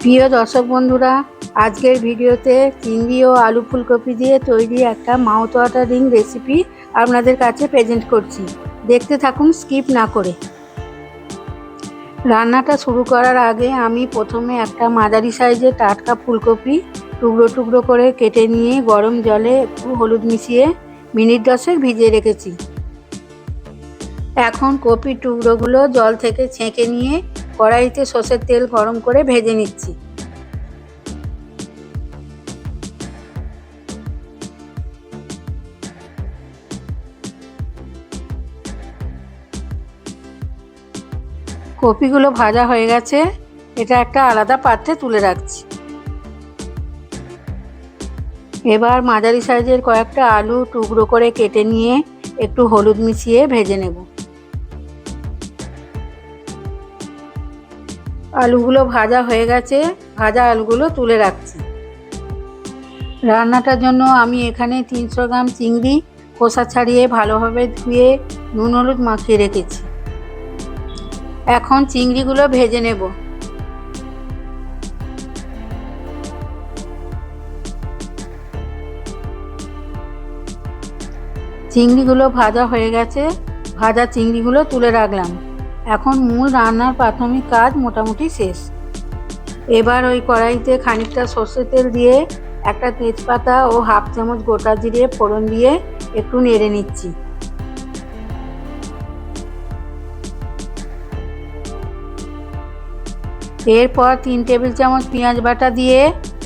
প্রিয় দর্শক বন্ধুরা, আজকের ভিডিওতে চিংড়ি ও আলু ফুলকপি দিয়ে তৈরি একটা মাউথ ওয়াটারিং রেসিপি আপনাদের কাছে প্রেজেন্ট করছি। দেখতে থাকুন স্কিপ না করে। রান্নাটা শুরু করার আগে আমি প্রথমে একটা মাঝারি সাইজের টাটকা ফুলকপি টুকরো টুকরো করে কেটে নিয়ে গরম জলে একটু হলুদ মিশিয়ে মিনিট দশেক ভিজিয়ে রেখেছি। এখন কপির টুকরোগুলো জল থেকে ছেঁকে নিয়ে কড়াইতে সর্ষের তেল গরম করে ভেজে নিচ্ছি। কপিগুলো ভাজা হয়ে গেছে, এটা একটা আলাদা পাত্রে তুলে রাখছি। এবার মাঝারি সাইজের কয়েকটা আলু টুকরো করে কেটে নিয়ে একটু হলুদ মিশিয়ে ভেজে নেব। আলুগুলো ভাজা হয়ে গেছে, ভাজা আলুগুলো তুলে রাখছি। রান্নাটার জন্য আমি এখানে তিনশো গ্রাম চিংড়ি খোসা ছাড়িয়ে ভালোভাবে ধুয়ে নুন হলুদ মাখিয়ে রেখেছি। এখন চিংড়িগুলো ভেজে নেব। চিংড়িগুলো ভাজা হয়ে গেছে, ভাজা চিংড়িগুলো তুলে রাখলাম। এখন মূল রান্নার প্রাথমিক কাজ মোটামুটি শেষ। এবার ওই কড়াইতে খানিকটা সর্ষের তেল দিয়ে একটা তেজপাতা ও হাফ চামচ গোটা জিরে ফোড়ন দিয়ে একটু নেড়ে নিচ্ছি। এরপর তিন টেবিল চামচ পেঁয়াজ বাটা দিয়ে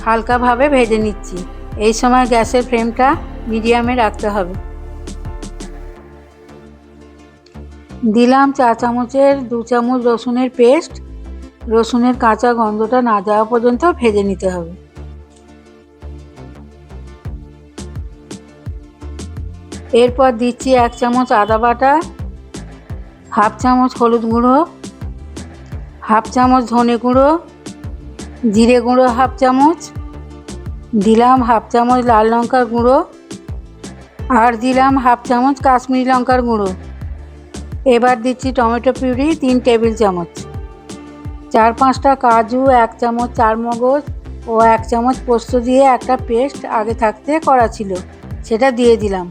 হালকাভাবে ভেজে নিচ্ছি। এই সময় গ্যাসের ফ্লেমটা মিডিয়ামে রাখতে হবে। দিলাম চা চামচের, দু চামচ রসুনের পেস্ট। রসুনের কাঁচা গন্ধটা না যাওয়া পর্যন্ত ভেজে নিতে হবে। এরপর দিচ্ছি এক চামচ আদা বাটা, হাফ চামচ হলুদ গুঁড়ো, হাফ চামচ ধনে গুঁড়ো, জিরে গুঁড়ো হাফ চামচ, দিলাম হাফ চামচ লাল লঙ্কার গুঁড়ো, আর দিলাম হাফ চামচ কাশ্মীরি লঙ্কার গুঁড়ো। এবার দিচ্ছি টমেটো পিউরি, তিন টেবিল চামচ। চার পাঁচটা কাজু, এক চামচ চার মগজ ও এক চামচ পোস্ত দিয়ে একটা পেস্ট আগে থাকতে করা ছিল, সেটা দিয়ে দিলাম।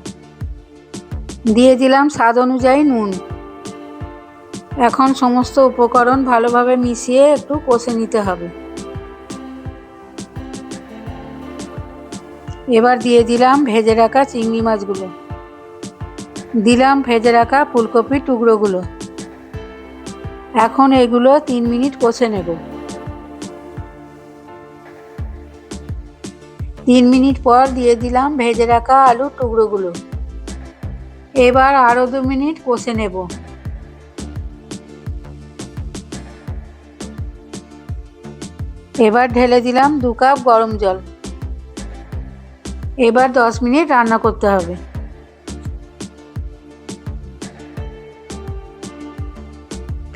দিয়ে দিলাম স্বাদ অনুযায়ী নুন। এখন সমস্ত উপকরণ ভালোভাবে মিশিয়ে একটু কষে নিতে হবে। এবার দিয়ে দিলাম ভেজে রাখা চিংড়ি মাছগুলো। দিলাম ভেজে রাখা ফুলকপির টুকরোগুলো। এখন এগুলো তিন মিনিট কষে নেব। তিন মিনিট পর দিয়ে দিলাম ভেজে রাখা আলুর টুকরোগুলো। এবার আরও দু মিনিট কষে নেব। এবার ঢেলে দিলাম দু কাপ গরম জল। এবার দশ মিনিট রান্না করতে হবে।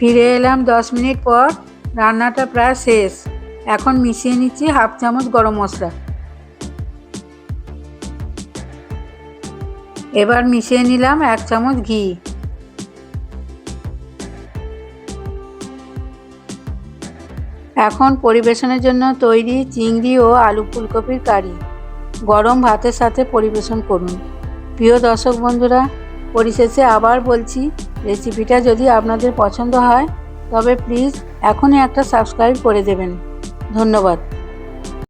ফিরে এলাম দশ মিনিট পর। রান্নাটা প্রায় শেষ। এখন মিশিয়ে নিচ্ছি হাফ চামচ গরম মশলা। এবার মিশিয়ে নিলাম এক চামচ ঘি। এখন পরিবেশনের জন্য তৈরি চিংড়ি ও আলু ফুলকপির কারি। গরম ভাতের সাথে পরিবেশন করুন। প্রিয় দর্শক বন্ধুরা, পরিশেষে আবার বলছি রেসিপিটা যদি আপনাদের পছন্দ হয় তবে প্লিজ এখনই একটা সাবস্ক্রাইব করে দেবেন। ধন্যবাদ।